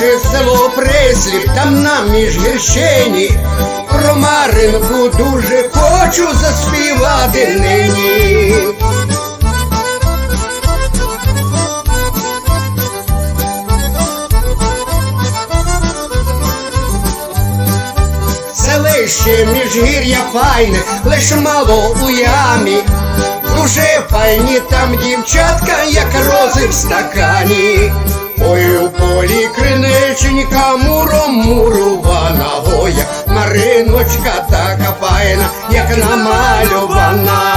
Перше село Присліп, там на міжгірщині. Про Маринку дуже хочу заспівати нині. Селище міжгір'я файне, лиш мало у ямі. Дуже файні там дівчатка, як рози в стакані. Ой, у полі криниченька муром мурувана воя, Мариночка така файна, як намальована.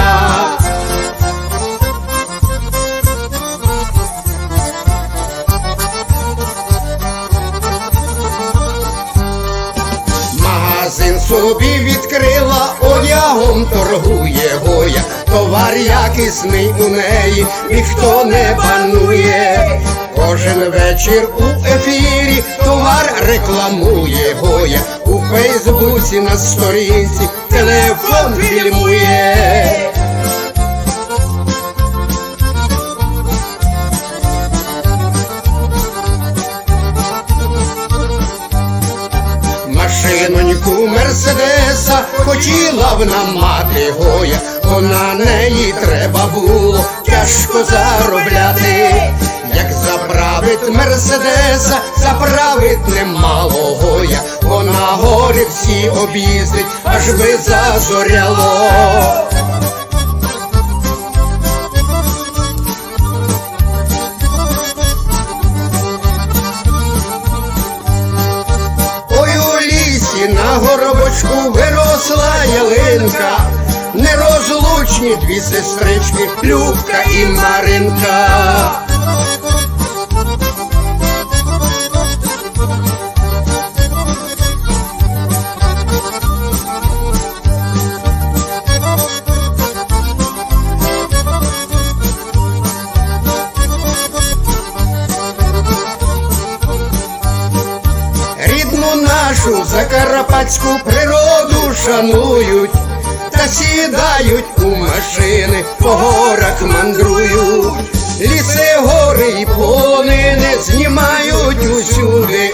Собі відкрила, одягом торгує гоя, товар якісний у неї, ніхто не банує. Кожен вечір у ефірі товар рекламує гоя, у Фейсбуці на сторінці телефон фільмує. Машиноньку Мерседеса хотіла нам мати гоя, бо на неї треба було тяжко заробляти. Як заправить Мерседеса, заправить немало гоя, бо на горі всі об'їздить, аж би зазоряло. Горобочку виросла ялинка, нерозлучні дві сестрички, Любка і Маринка. Нашу закарпатську природу шанують, та сідають у машини, по горах мандрують, ліси, гори і полонини знімають усюди,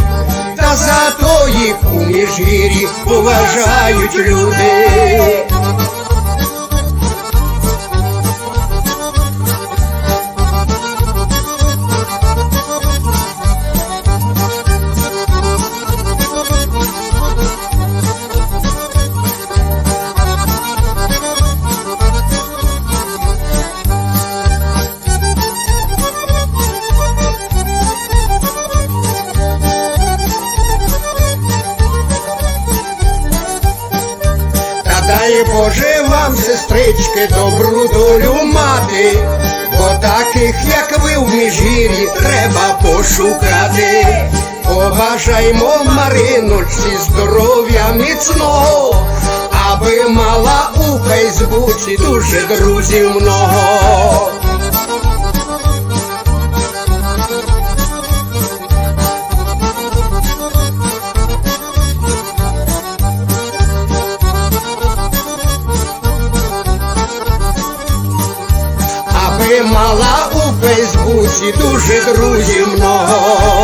та зато їх у міжгір'ї поважають люди. Дай Боже вам, сестрички, добру долю мати, бо таких, як ви в міжгір'ї, треба пошукати. Побажаймо Мариночці здоров'я міцного, аби мала у Фейсбуці дуже друзів много. Мала у Фейсбуці дуже друзів много.